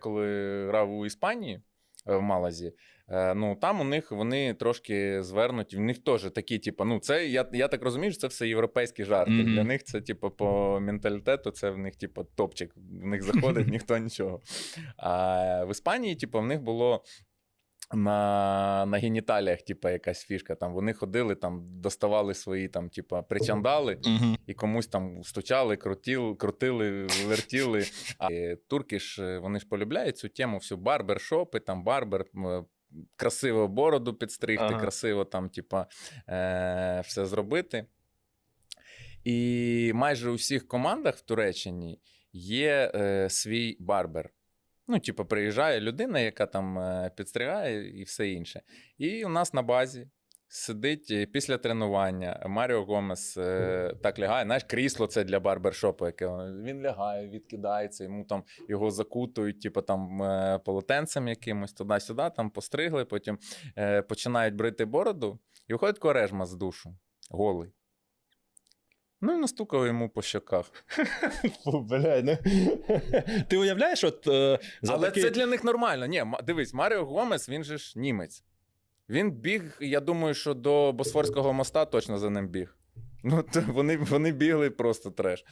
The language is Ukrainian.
Коли грав у Іспанії е, в Малазі, е, ну там у них вони трошки звернуті. В них теж такі, типу, ну це я, я так розумію, що це все європейські жарти. Мгм. Для них це, типу, по менталітету, це в них, типу, топчик. В них заходить ніхто нічого. А в Іспанії, типу, в них було. На, на геніталіях, типу, якась фішка. Там вони ходили, там доставали свої там, типу, причандали, Угу. і комусь там стучали, крутили, крутили, вертіли. А е, турки ж е, вони ж полюбляють цю тему, всю барбершопи, там барбер. Красиво бороду підстригти, Ага. красиво там, типа, е, все зробити. І майже у всіх командах в Туреччині є е, свій барбер. Ну, типу, приїжджає людина, яка там е, підстригає і все інше. І у нас на базі сидить е, після тренування Маріо Гомес е, так лягає. Знаєш, крісло це для барбершопу, яке він лягає, відкидається, йому там його закутують, типу там е, полотенцем якимось туди-сюди, там постригли, потім е, починають брити бороду, і виходить корежма з душу, голий. Ну і настукав йому по щоках. Фу, бля, ну. Ти уявляєш, от е, за Але такий... це для них нормально. Ні, дивись, Маріо Гомес, він же ж німець. Він біг, я думаю, що до Босфорського моста точно за ним біг. Ну, то вони, вони бігли просто треш.